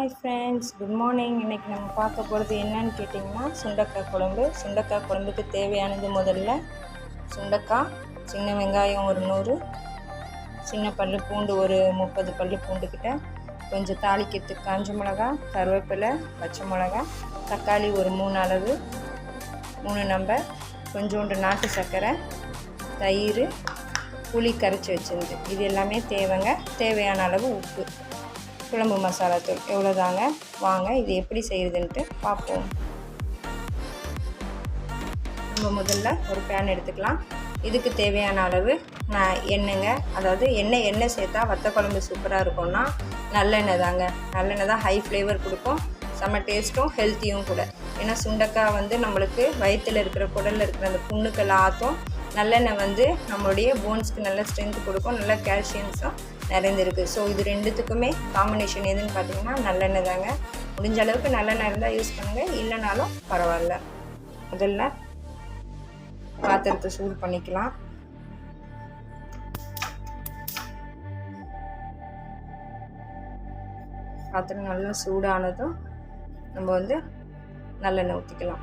Hi friends good morning இன்றைக்கி நம்ம பார்க்க போகிறது என்னன்னு கேட்டிங்கன்னா சுண்டக்காய் குழம்பு. சுண்டக்காய் குழம்புக்கு தேவையானது முதல்ல சுண்டக்காய் சின்ன வெங்காயம் ஒரு நூறு சின்ன பல் பூண்டு ஒரு முப்பது பல் பூண்டுக்கிட்ட கொஞ்சம் தாளிக்கிறதுக்கு காஞ்ச மிளகா கருவேப்பிலை பச்சை மிளகா தக்காளி ஒரு மூணு அளவு மூணு நம்பர் கொஞ்சோண்டு நாட்டு சர்க்கரை தயிர் புளி கரைச்சி வச்சிருந்து இது எல்லாமே தேவைங்க. தேவையான அளவு உப்பு. குழம்பு மசாலா தூள். எவ்வளோதாங்க வாங்க இது எப்படி செய்யுதுன்ட்டு பார்ப்போம் நம்ம முதல்ல ஒரு பேன் எடுத்துக்கலாம். இதுக்கு தேவையான அளவு நான் எண்ணெய்ங்க அதாவது எண்ணெய் எண்ணெய் சேர்த்தா வத்த குழம்பு சூப்பராக இருக்கும்னா நல்லெண்ணெய் தாங்க. நல்லெண்ணெய் தான் ஹை ஃப்ளேவர் கொடுக்கும். செம்ம டேஸ்ட்டும் ஹெல்த்தியும் கூட. ஏன்னா சுண்டக்காய் வந்து நம்மளுக்கு வயிற்றில் இருக்கிற குடலில் இருக்கிற அந்த புண்ணுக்கெல்லாம் ஆற்றும் நல்லெண்ணெய் வந்து நம்மளுடைய போன்ஸ்க்கு நல்ல ஸ்ட்ரென்த் கொடுக்கும் நல்ல கால்சியம்ஸும் நிறைந்திருக்கு. ஸோ இது ரெண்டுத்துக்குமே காம்பினேஷன் எதுன்னு பார்த்தீங்கன்னா நல்லெண்ணெய் தாங்க. முடிஞ்ச அளவுக்கு நல்லெண்ணெய் இருந்தால் யூஸ் பண்ணுங்கள் இல்லைனாலும் பரவாயில்ல. முதல்ல பாத்திரத்தை சூடு பண்ணிக்கலாம். பாத்திரம் நல்லா சூடானதும் நம்ம வந்து நல்லெண்ணெய் ஊற்றிக்கலாம்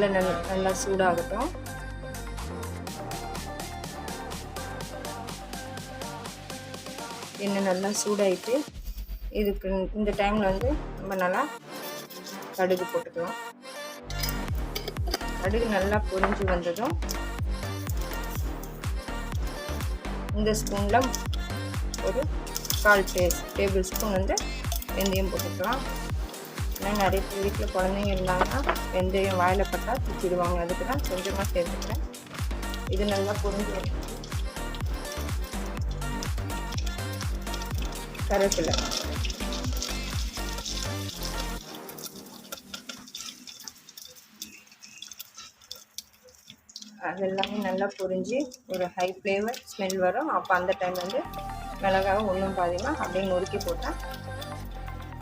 நல்ல நல்ல நல்லா சூடாகட்டும். எண்ணெய் நல்லா சூடாயிட்டு இதுக்கு இந்த டைமில் வந்து நம்ம நல்லா கடுகு போட்டுக்கலாம். கடுகு நல்லா பொரிஞ்சு வந்ததும் இந்த ஸ்பூனில் ஒரு கால் டே டேபிள் ஸ்பூன் வந்து வெந்தயம் போட்டுக்கலாம். ஏன்னா நிறைய பேர் வீட்டில் குழந்தைங்க இருந்தாங்கன்னா வெந்தயம் வாயில் பட்டால் பிடிச்சிடுவாங்க அதுக்கு தான் கொஞ்சமாக சேர்த்துக்கிறேன். இது நல்லா புரிஞ்சு வந்து கருவேப்பிலை. அது எல்லாமே நல்லா பொரிஞ்சு ஒரு ஹை ஃப்ளேவர் ஸ்மெல் வரும். அப்போ அந்த டைம் வந்து மிளகாவை ஒன்றும் பாதிமா அப்படியே நொறுக்கி போட்டால்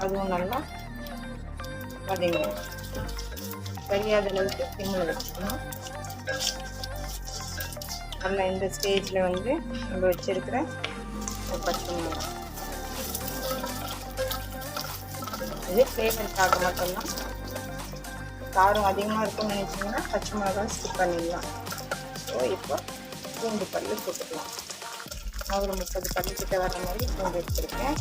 அதுவும் நல்லா வதங்கணும் தெரியாத அளவுக்கு சிம்மில் வச்சுக்கணும். நல்லா இந்த ஸ்டேஜில் வந்து நம்ம வச்சுருக்கிற பச்சை மிளகாய் இது ஃப்ளேவருக்காக மட்டும்தான். காரம் அதிகமாக இருக்கும்னு நினச்சிங்கன்னா பச்சை மிளகாய் ஸ்கிப் பண்ணிடலாம். ஸோ இப்போ பூண்டு பல் போட்டுக்கலாம். நான் ஒரு முப்பது பல்லு கிட்ட வர மாதிரி பூண்டு வச்சுருக்கேன்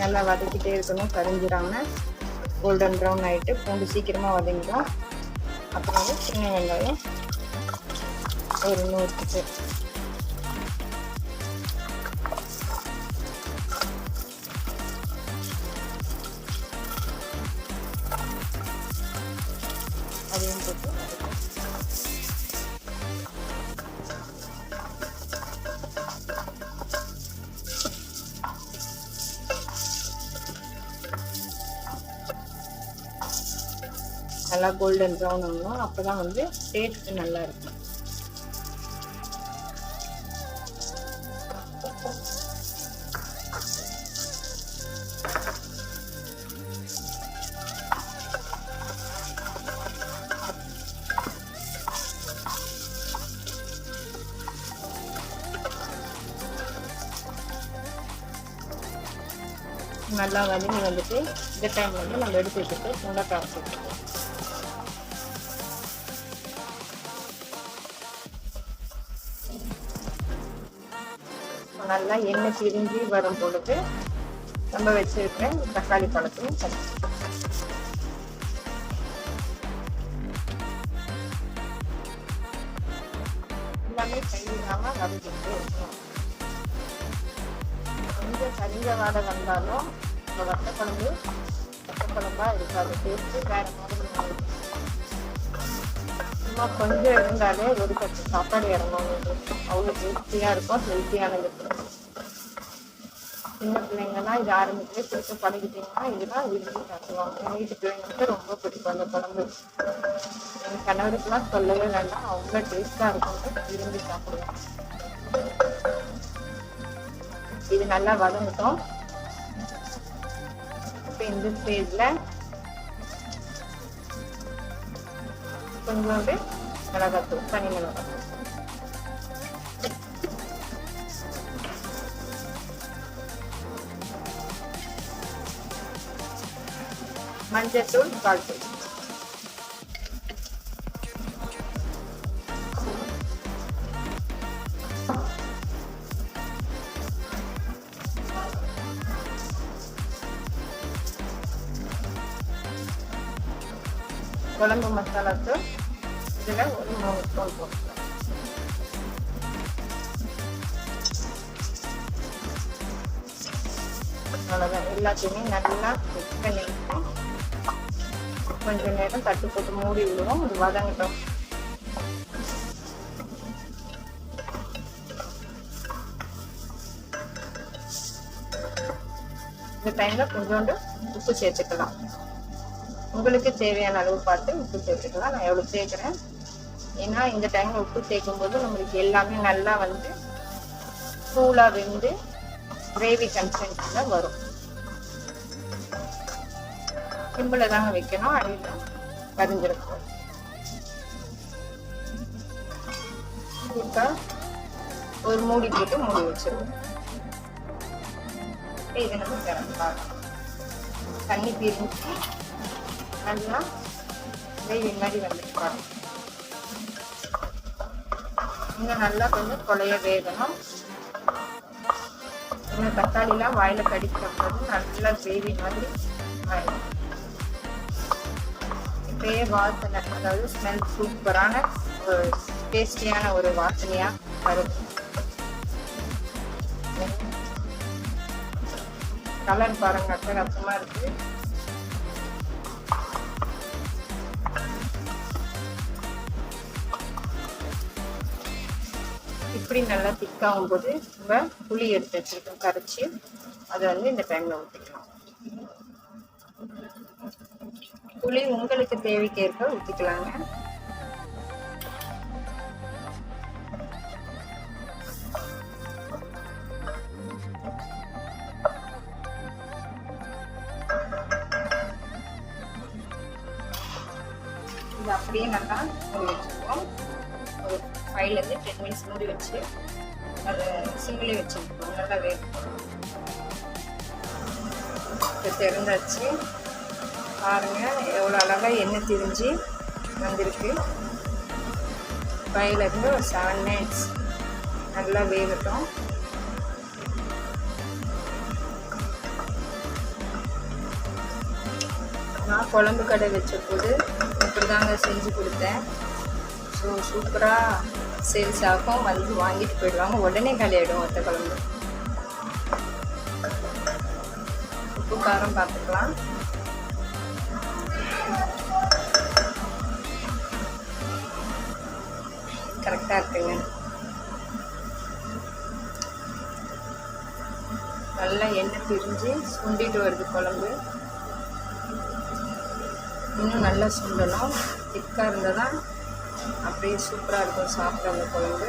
நல்லா வதக்கிட்டே இருக்கணும். கரிஞ்சிடாமல் கோல்டன் ப்ரௌன் ஆகிட்டு பூண்டு சீக்கிரமாக வதங்கிடும். அப்புறம் வந்து சின்ன வெங்காயம் ஒரு நூறு அதையும் போட்டு நல்லா கோல்டன் ப்ரௌன் ஆகணும் அப்போ தான் வந்து டேஸ்ட் நல்லா இருக்கும். நல்லா வதங்கி வந்துட்டு இந்த டைம் வந்து நம்ம எடுத்து வச்சுட்டு முன்னக்காய் சேர்த்துக்கலாம் நல்லா எண்ணெய் பிரிஞ்சு வரும் பொழுது நம்ம வச்சிருக்கிற தக்காளி பழத்தையும் தண்ணி எல்லாமே கைவிடாமல் வதக்கிட்டு இருக்கணும். கொஞ்சம் கரிஞ்ச வாடை வந்தாலும் இந்த வட்டக்குழம்பு வட்டக்குழம்பா இருக்காது டேஸ்ட்டு வேறு மாதிரி சும்மா கொஞ்சம் இருந்தாலே ஒரு கட்டு சாப்பாடு இறங்கும். அவ்வளோ டேஸ்டியாக இருக்கும் ஹெல்த்தியானது சின்ன பிள்ளைங்கலாம் இது ஆரம்பத்திலே பிடிக்க பழகிட்டீங்கன்னா இதுதான் விரும்பி சாப்பிடுவாங்க எங்கள் வீட்டு பிள்ளைங்களுக்கு ரொம்ப பிடிக்கும் அந்த குழம்பு. எங்கள் கணவருக்குலாம் சொல்லவே வேண்டாம். அவ்வளோ டேஸ்ட்டாக இருக்கும். விரும்பி சாப்பிடுவோம் இது நல்லா வதங்கட்டும். இப்போ இந்த ஸ்டேஜில் கொஞ்சோண்டு மிளகாத்தூள் தனி மிளகாத்தூள். மஞ்சத்தூள் கால் தூள் குழம்பு மசாலா தூள். இதில் ஒரு மூணு ஸ்பூன் போட்டுக்கலாம். அவ்வளோதான் எல்லாத்தையுமே நல்லா மிக்ஸ் பண்ணிக்கிட்டேன் கொஞ்ச நேரம் தட்டு போட்டு மூடி விடுவோம். அது வதங்கட்டும். இந்த டைம்ல கொஞ்சோண்டு உப்பு சேர்த்துக்கலாம். உங்களுக்கு தேவையான அளவு பார்த்து உப்பு சேர்த்துக்கலாம். நான் எவ்வளோ சேர்க்குறேன்? ஏன்னா இந்த டைம்ல உப்பு சேர்க்கும் போது நம்மளுக்கு எல்லாமே நல்லா வந்து கூலாக வெந்து கிரேவி கன்சிஸ்டன்சியில் வரும். சிம்பிளை தாங்க வைக்கணும். அடியில் கரிஞ்சிருக்கும் இப்போ ஒரு மூடி போட்டு மூடி வச்சிருவோம் இதை நம்ம திறக்கலாம் தண்ணி பிரிஞ்சு நல்லா கிரேவி மாதிரி வந்துட்டு பாருங்க இன்னும் நல்லா கொஞ்சம் கொலைய வேகணும். இன்னும் தக்காளிலாம் வாயில் கடிக்கிற போது நல்லா கிரேவி மாதிரி ஆயிடும். இப்பயே வாசனை அதாவது ஸ்மெல் சூப்பரான ஒரு டேஸ்டியான ஒரு வாசனையா வருது கலர் பாருங்க அட்டகாசமா இருக்கு. இப்படி நல்லா திக்காகும் போது நம்ம புளி எடுத்து வச்சுருக்கோம் கரைச்சி. அதை வந்து இந்த டைமில் ஊற்றிக்கலாம் புளி உங்களுக்கு தேவைக்கேற்ப ஊற்றிக்கலாங்க இது அப்படியே நல்லா மூடி வச்சுருக்கோம் ஒரு ஃபைவ்லேருந்து டென் மினிட்ஸ் மூடி வச்சு அதை சிங்கிளே வச்சுருக்கோம். நல்லா வேகும் இப்போ திறந்தாச்சு. பாருங்கள் எவ்வளோ அழகாக எண்ணெய் திரிஞ்சு வந்திருக்கு. ஃபைவ்லேருந்து ஒரு செவன் மினிட்ஸ் நல்லா வேகட்டும். நான் குழம்பு கடை வச்ச போது இப்படி தாங்க செஞ்சு கொடுத்தேன். ஸோ சூப்பராக சேல்ஸ் ஆகும். வந்து வாங்கிட்டு போயிடுவாங்க. உடனே கலையிடும் ஒத்த குழம்பு. உப்பு காரம் பார்த்துக்கலாம் கரெக்டாக இருக்குங்க. நல்லா எண்ணெய் பிரிஞ்சு சுண்டிட்டு வருது குழம்பு. இன்னும் நல்லா சுண்டணும். திக்காக இருந்தால் தான் அப்படியே சூப்பராக இருக்கும் சாப்பிட்ற அந்த குழம்பு.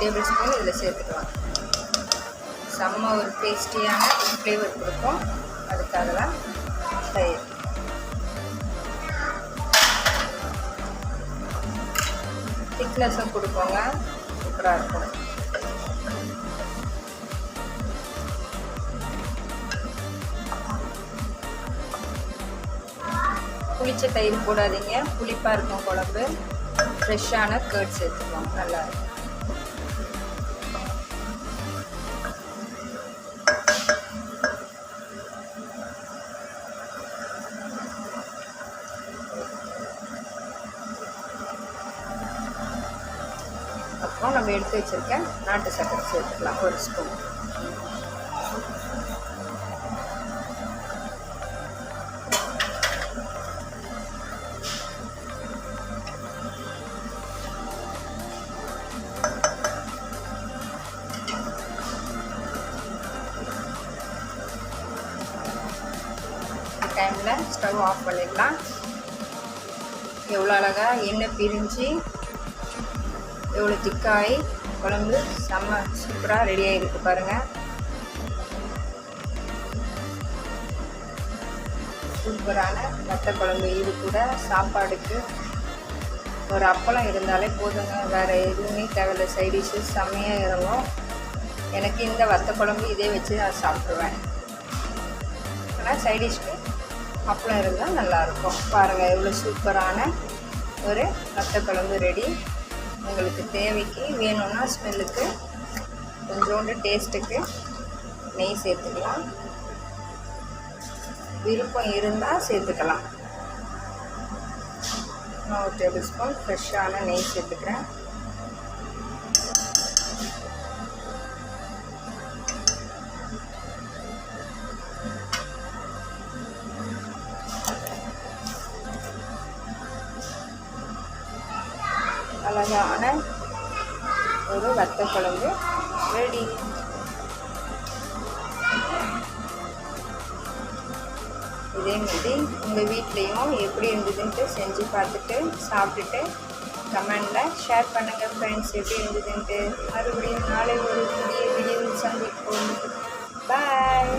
டேபிள் ஸ்பூன் இதில் சேர்த்துக்கலாம். செம்ம ஒரு டேஸ்டியான ஃப்ளேவர் கொடுக்கும். அதுக்காக தான் தயிர். திக்னஸும் கொடுப்போங்க. சூப்பராக இருக்கும். புளிச்ச தயிர் போடாதீங்க. புளிப்பாக இருக்கும் குழம்பு. ஃப்ரெஷ்ஷான கேர்ட் சேர்த்துக்கலாம். நல்லாயிருக்கும் நம்ம எடுத்து வச்சுருக்க நாட்டு சக்கரை சேர்த்துக்கலாம். ஒரு ஸ்பூன் டைமில் ஸ்டவ் ஆஃப் பண்ணிடலாம். எவ்வளோ அழகாக எண்ணெய் பிரிஞ்சு எவ்வளோ திக்காகி குழம்பு செம்ம சூப்பராக ரெடியாக இருக்குது பாருங்கள் சூப்பரான வத்த குழம்பு இது கூட சாப்பாடுக்கு ஒரு அப்பளம் இருந்தாலே போதுங்க. வேறு எதுவுமே தேவையில்ல. சைடிஷ்ஷு செம்மையாக இறங்கும். எனக்கு இந்த வத்த குழம்பு இதே வச்சு நான் சாப்பிடுவேன். ஆனால் சைடிஷ்க்கு அப்பளம் இருந்தால் நல்லாயிருக்கும் பாருங்கள் எவ்வளோ சூப்பரான ஒரு வத்த குழம்பு ரெடி உங்களுக்கு தேவைக்கு வேணும்னா ஸ்மெல்லுக்கு கொஞ்சோண்டு டேஸ்ட்டுக்கு நெய் சேர்த்துக்கலாம். விருப்பம் இருந்தால் சேர்த்துக்கலாம். நான் ஒரு டேபிள் ஸ்பூன் ஃப்ரெஷ்ஷான நெய் சேர்த்துக்கிறேன். ஒரு வத்த குழம்பு. ரெடி. இதே மாதிரி உங்கள் வீட்லேயும் எப்படி இருந்ததுன்ட்டு செஞ்சு பார்த்துட்டு சாப்பிட்டுட்டு கமெண்டில் ஷேர் பண்ணுங்கள் ஃப்ரெண்ட்ஸ் எப்படி இருந்ததுன்ட்டு. மறுபடியும் நாளை ஒரு புதிய வீடியோவில் சந்திப்போம். பாய்